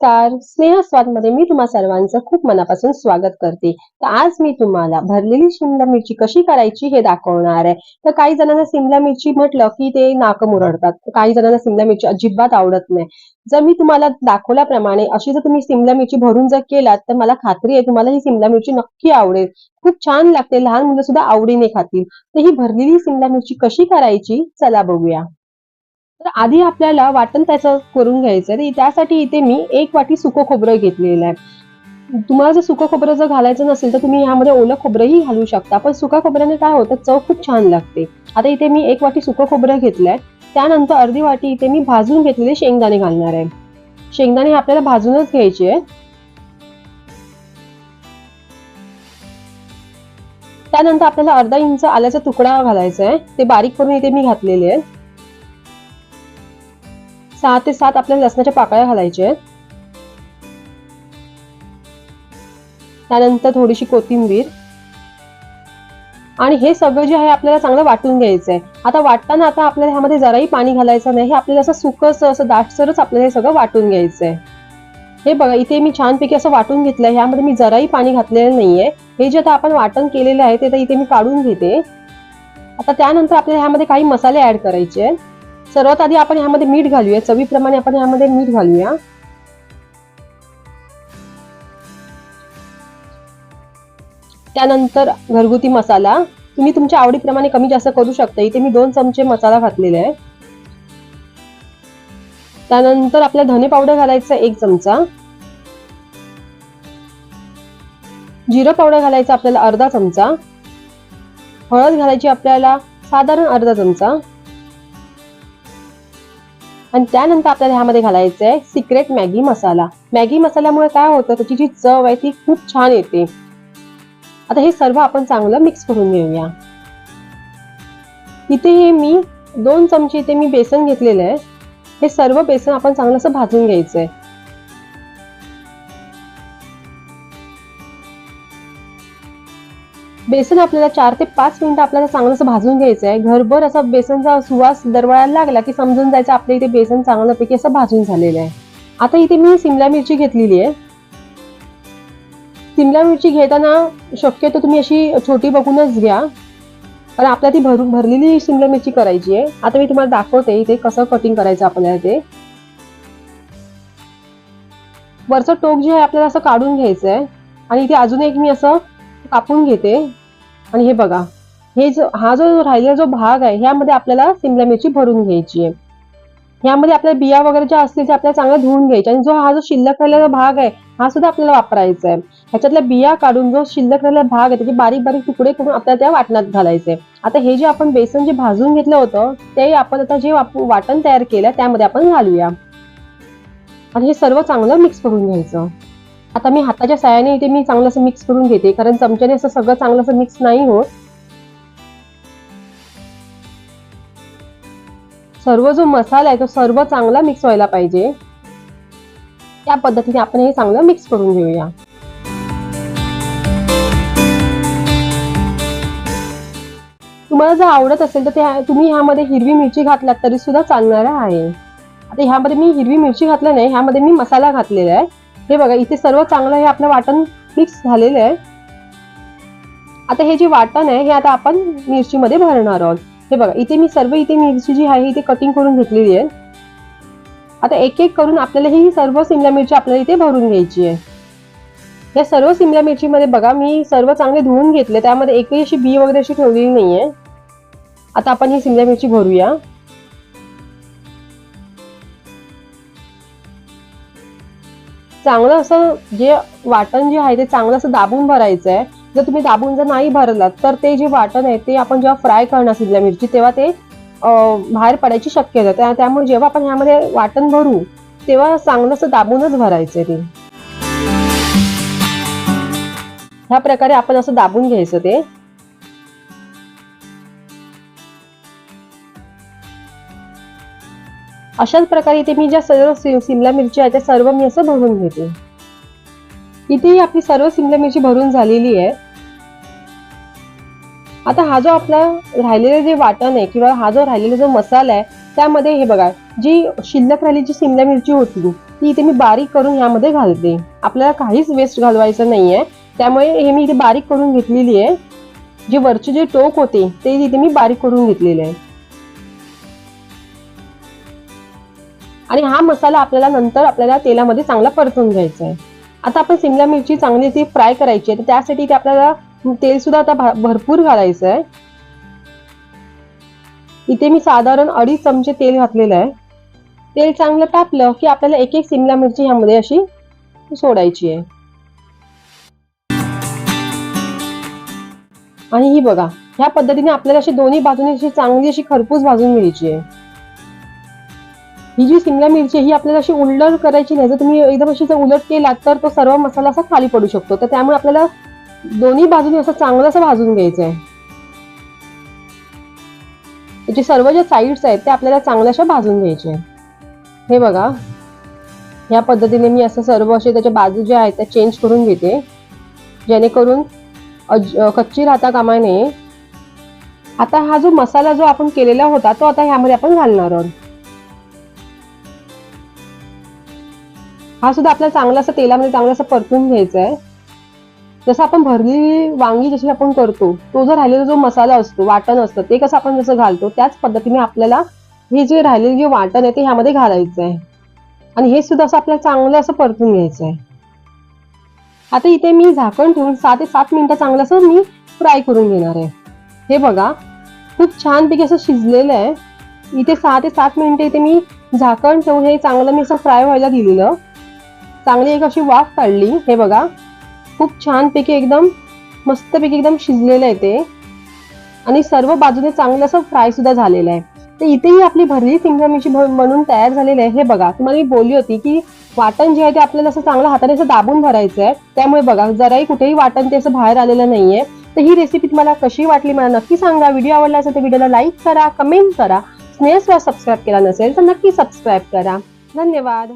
नमस्कार. स्नेहस्वादमध्ये मी तुम्हा सर्वांचं खूप मनापासून स्वागत करते. तर आज मी तुम्हाला भरलेली शिमला मिरची कशी करायची हे दाखवणार आहे. तर काही जणांना शिमला मिरची म्हटलं की ते नाक मुरडतात. काही जणांना शिमला मिरची अजिबात आवडत नाही. जर मी तुम्हाला दाखवल्याप्रमाणे अशी जर तुम्ही शिमला मिरची भरून जर केलात तर मला खात्री आहे तुम्हाला ही शिमला मिरची नक्की आवडेल. खूप छान लागते. लहान मुलं सुद्धा आवडीने खातील. तर ही भरलेली शिमला मिरची कशी करायची? चला बघूया. तर आधी आपल्याला वाटण त्याचं करून घ्यायचं आहे. त्यासाठी इथे मी एक वाटी सुकं खोबरं घेतलेलं आहे. तुम्हाला जर सुकं खोबरं जर घालायचं नसेल तर तुम्ही यामध्ये ओलं खोबरंही घालू शकता. पण सुका खोबऱ्याने काय होतं चव खूप छान लागते. आता इथे मी एक वाटी सुकं खोबरं घेतलंय. त्यानंतर अर्धी वाटी इथे मी भाजून घेतलेले शेंगदाणे घालणार आहे. शेंगदाणे हे आपल्याला भाजूनच घ्यायचे आहे त्यानंतर आपल्याला अर्धा इंच आल्याचा तुकडा घालायचा आहे. ते बारीक करून इथे मी घातलेले आहे सहा ते सात आपल्याला लसणाच्या पाकळ्या घालायच्या आहेत. त्यानंतर थोडीशी कोथिंबीर. आणि हे सगळं जे आहे आपल्याला चांगलं वाटून घ्यायचं आहे आता वाटताना आता आपल्याला ह्यामध्ये जराही पाणी घालायचं नाही. हे आपल्याला असं सुकस असं दाटसरच आपल्याला हे सगळं वाटून घ्यायचं आहे हे बघा इथे मी छानपैकी असं वाटून घेतलंय. ह्यामध्ये मी जराही पाणी घातलेलं नाहीये. हे जे आता आपण वाटण केलेलं आहे ते तर इथे मी काढून घेते. आता त्यानंतर आपल्याला ह्यामध्ये काही मसाले ऍड करायचे आहेत. सर्वात आधी आपण ह्यामध्ये मीठ घालूया. चवीप्रमाणे आपण ह्यामध्ये मीठ घालूया. त्यानंतर घरगुती मसाला. तुम्ही तुमच्या आवडीप्रमाणे कमी जास्त करू शकता. इथे मी दोन चमचे मसाला घातलेले आहे. त्यानंतर आपल्या धने पावडर घालायचा एक चमचा. जिरं पावडर घालायचा आपल्याला अर्धा चमचा. हळद घालायची आपल्याला साधारण अर्धा चमचा. आणि त्यानंतर आपल्याला ह्यामध्ये घालायचं आहे सिक्रेट मॅगी मसाला मॅगी मसाल्यामुळे काय होतं? त्याची जी चव आहे ती खूप छान येते. आता हे सर्व आपण चांगलं मिक्स करून घेऊया. इथे हे मी दोन चमचे इथे मी बेसन घेतलेलं आहे. हे सर्व बेसन आपण चांगलं असं भाजून घ्यायचं आहे. बेसन आपल्याला चार ते पाच मिनिटं आपल्याला चांगलं असं भाजून घ्यायचं आहे. घरभर असा बेसनचा सुवास दरवळायला लागला की समजून जायचं आपल्या इथे बेसन चांगल्यापैकी असं भाजून झालेलं आहे. आता इथे मी सिमला मिरची घेतलेली आहे. सिमला मिरची घेताना शक्यतो तुम्ही अशी छोटी बघूनच घ्या. पण आपल्या ती भरून भरलेली सिमला मिरची करायची आहे. आता मी तुम्हाला दाखवते इथे कसं कटिंग करायचं आपल्याला ते वरचं टोक जे आहे आपल्याला असं काढून घ्यायचं आहे. आणि इथे अजून एक मी असं कापून घेते. आणि हे बघा हे जो हा जो राहिलेला जो भाग आहे ह्यामध्ये आपल्याला सिमला मिरची भरून घ्यायची आहे. ह्यामध्ये आपल्या बिया वगैरे ज्या असतील त्या आपल्याला चांगल्या धुवून घ्यायच्या. आणि जो हा जो शिल्लक राहिलेला भाग आहे हा सुद्धा आपल्याला वापरायचा आहे. ह्याच्यातल्या बिया काढून जो शिल्लक राहिलेला भाग आहे त्याचे बारीक बारीक तुकडे करून आपल्याला त्या वाटणात घालायचे. आता हे जे आपण बेसन जे भाजून घेतलं होतं ते आपण आता जे वाटण तयार केलं त्यामध्ये आपण घालूया. आणि हे सर्व चांगलं मिक्स करून घ्यायचं. आता मी हाताच्या साह्याने इथे मी चांगलं असं मिक्स करून घेते कारण चमच्याने असं सगळं चांगलं असं मिक्स नाही होत. सर्व जो मसाला आहे तो सर्व चांगला मिक्स व्हायला पाहिजे. त्या पद्धतीने आपण हे चांगलं मिक्स करून घेऊया. तुम्हाला जर आवडत असेल तर ते तुम्ही ह्यामध्ये हिरवी मिरची घातल्यात तरी सुद्धा चालणार आहे. आता ह्यामध्ये मी हिरवी मिरची घातलं नाही ह्यामध्ये मी मसाला घातलेला आहे. हे बघा इथे सर्व चांगलं हे आपलं वाटण मिक्स झालेलं आहे. आता हे जे वाटण आहे हे आता आपण मिरचीमध्ये भरणार आहोत. हे बघा इथे मी सर्व इथे मिरची जी आहे इथे कटिंग करून घेतलेली आहे. आता एक एक करून आपल्याला ही सर्व सिमला मिरची आपल्याला इथे भरून घ्यायची आहे. या सर्व सिमला मिरचीमध्ये बघा मी सर्व चांगले धुवून घेतले त्यामध्ये एकही अशी बी वगैरे अशी ठेवलेली नाहीये. आता आपण ही सिमला मिरची भरूया. चांगलं असं जे वाटण जे आहे ते चांगलं असं दाबून भरायचं आहे जर तुम्ही दाबून जर नाही भरलात तर ते जे वाटण आहे ते आपण जेव्हा फ्राय करणार सिमला मिरची तेव्हा ते बाहेर पडायची शक्यता आहे. त्यामुळे जेव्हा आपण ह्यामध्ये वाटण भरू तेव्हा चांगलं असं दाबूनच भरायचं ते. ह्या प्रकारे आपण असं दाबून घ्यायचं ते. अशाच प्रकारे इथे मी ज्या सर्व सिमला मिरची आहे त्या सर्व मी असं भरून घेते. इथेही आपली सर्व सिमला मिरची भरून झालेली आहे. आता हा जो आपला राहिलेलं जे वाटण आहे किंवा हा जो राहिलेला जो मसाला आहे त्यामध्ये हे बघा जी शिल्लक राहिली जी सिमला मिरची होती ती इथे मी बारीक करून ह्यामध्ये घालते. आपल्याला काहीच वेस्ट घालवायचं नाहीये. त्यामुळे हे मी इथे बारीक करून घेतलेली आहे. जे वरचे जे टोक होते ते इथे मी बारीक करून घेतलेले आहे. आणि हा मसाला आपल्याला नंतर आपल्याला तेलामध्ये चांगला परतून घ्यायचा आहे. आता आपण सिमला मिरची चांगली ती फ्राय करायची आहे तर त्यासाठी ते आपल्याला तेल सुद्धा आता भरपूर घालायचं आहे. इथे मी साधारण अडीच चमचे तेल घातलेलं आहे. तेल चांगलं तापलं की आपल्याला एक एक सिमला मिरची ह्यामध्ये अशी सोडायची आहे. आणि ही बघा ह्या पद्धतीने आपल्याला अशी दोन्ही बाजूने अशी चांगली अशी खरपूस भाजून घ्यायची आहे. ही जी सिमला मिरची आहे, ही आपल्याला अशी उलट करायची नाही. जर तुम्ही एकदम अशी जर उलट केलात तर तो सर्व मसाला असा खाली पडू शकतो. तर त्यामुळे आपल्याला दोन्ही बाजूने असं चांगलं असं भाजून घ्यायचं आहे त्याचे सर्व जे साईड्स आहेत ते आपल्याला चांगल्याशा भाजून घ्यायचे हे बघा. ह्या पद्धतीने मी असं सर्व असे त्याच्या बाजू ज्या आहेत त्या चेंज करून घेते. जेणेकरून अज- कच्ची राहता कामा नये. आता हा जो मसाला जो आपण केलेला होता तो आता ह्यामध्ये आपण घालणार आहोत. हा सुद्धा आपल्याला चांगला असं तेलामध्ये चांगला असं परतून घ्यायचा आहे. जसं आपण भरली वांगी जशी आपण करतो तो जो राहिलेला जो मसाला असतो वाटण असतं ते कसं आपण जसं घालतो त्याच पद्धतीने आपल्याला हे जे राहिलेले जे वाटण आहे ते ह्यामध्ये घालायचं आहे. आणि हे सुद्धा असं आपल्याला चांगलं असं परतून घ्यायचं आहे. आता इथे मी झाकण ठेवून सहा ते सात मिनिटं चांगलं असं मी फ्राय करून घेणार आहे. हे बघा खूप छानपैकी असं शिजलेलं आहे. इथे सहा ते सात मिनिटं इथे मी झाकण ठेवून हे चांगलं मी असं फ्राय व्हायला दिलेलं. चांगली एक अशी वाफ काढली. हे बघा खूप छानपैकी एकदम मस्तपैकी एकदम शिजलेलं आहे ते. आणि सर्व बाजूने चांगलं असं फ्राय सुद्धा झालेलं आहे. तर इथेही आपली भरली सिमला मिरची भ- तयार झालेली आहे. हे बघा तुम्हाला मी बोलली होती की वाटण जे आहे ते आपल्याला असं चांगलं हाताने असं दाबून भरायचं आहे. त्यामुळे बघा जराही कुठेही वाटण ते असं बाहेर आलेलं नाहीये. तर ही रेसिपी तुम्हाला कशी वाटली मला नक्की सांगा. व्हिडिओ आवडला असेल तर व्हिडिओला लाईक करा कमेंट करा. स्नेहस्वा सबस्क्राईब केला नसेल तर नक्की सबस्क्राईब करा. धन्यवाद.